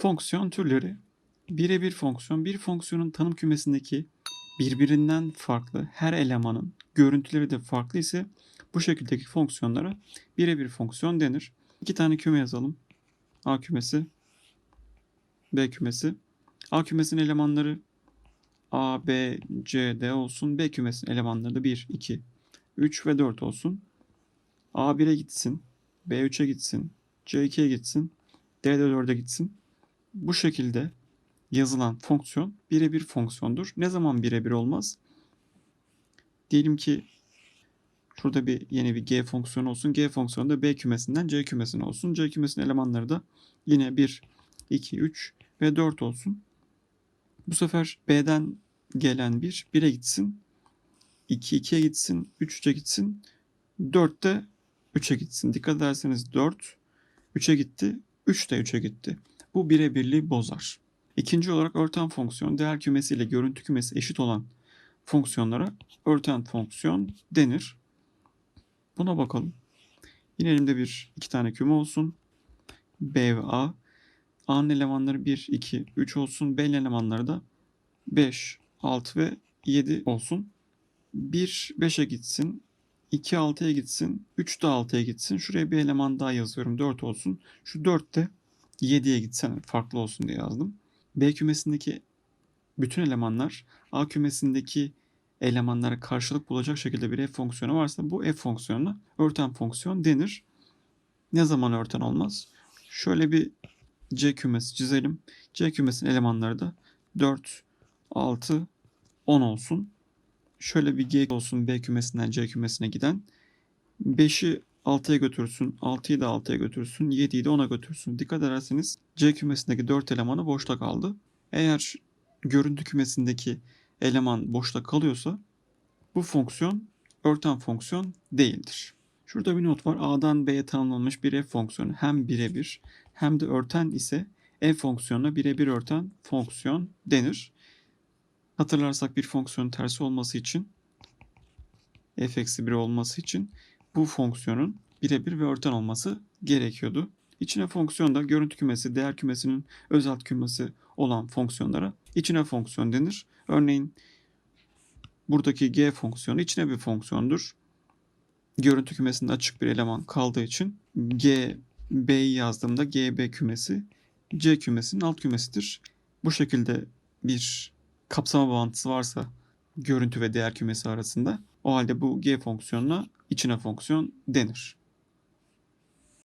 Fonksiyon türleri. Birebir fonksiyon, bir fonksiyonun tanım kümesindeki birbirinden farklı her elemanın görüntüleri de farklı ise bu şekildeki fonksiyonlara birebir fonksiyon denir. İki tane küme yazalım. A kümesi, B kümesi. A kümesinin elemanları A, B, C, D olsun. B kümesinin elemanları da 1, 2, 3 ve 4 olsun. A 1'e gitsin. B 3'e gitsin. C 2'ye gitsin. D de 4'e gitsin. Bu şekilde yazılan fonksiyon birebir fonksiyondur. Ne zaman birebir olmaz? Diyelim ki şurada bir yeni bir g fonksiyonu olsun. G fonksiyonu da B kümesinden C kümesine olsun. C kümesinin elemanları da yine 1, 2, 3 ve 4 olsun. Bu sefer B'den gelen 1 1'e gitsin. 2 2'ye gitsin. 3 3'e gitsin. 4 de 3'e gitsin. Dikkat ederseniz 4 3'e gitti. 3 de 3'e gitti. Bu birebirliği bozar. İkinci olarak örten fonksiyon değer kümesi ile görüntü kümesi eşit olan fonksiyonlara örten fonksiyon denir. Buna bakalım. Yine elimde bir iki tane küme olsun. B ve A. A'nın elemanları 1, 2, 3 olsun. B'nin elemanları da 5, 6 ve 7 olsun. 1 5'e gitsin. 2 6'ya gitsin. 3 de 6'ya gitsin. Şuraya bir eleman daha yazıyorum. 4 olsun. Şu 4 de 7'ye gitsen farklı olsun diye yazdım. B kümesindeki bütün elemanlar A kümesindeki elemanlara karşılık bulacak şekilde bir f fonksiyonu varsa bu f fonksiyonuna örten fonksiyon denir. Ne zaman örten olmaz? Şöyle bir C kümesi çizelim. C kümesinin elemanları da 4, 6, 10 olsun. Şöyle bir G olsun B kümesinden C kümesine giden. 5'i 6'ya götürsün, 6'yı da 6'ya götürsün, 7'yi de 10'a götürsün. Dikkat ederseniz C kümesindeki 4 elemanı boşta kaldı. Eğer görüntü kümesindeki eleman boşta kalıyorsa bu fonksiyon örten fonksiyon değildir. Şurada bir not var. A'dan B'ye tanımlanmış bir f fonksiyonu hem birebir hem de örten ise f fonksiyonuna birebir örten fonksiyon denir. Hatırlarsak bir fonksiyonun tersi olması için f eksi 1 olması için bu fonksiyonun birebir ve örten olması gerekiyordu. İçine fonksiyon da görüntü kümesi, değer kümesinin özel kümesi olan fonksiyonlara içine fonksiyon denir. Örneğin buradaki g fonksiyonu içine bir fonksiyondur. Görüntü kümesinde açık bir eleman kaldığı için g b'yi yazdığımda gb kümesi c kümesinin alt kümesidir. Bu şekilde bir kapsama bağıntısı varsa görüntü ve değer kümesi arasında o halde bu g fonksiyonuna içine fonksiyon denir.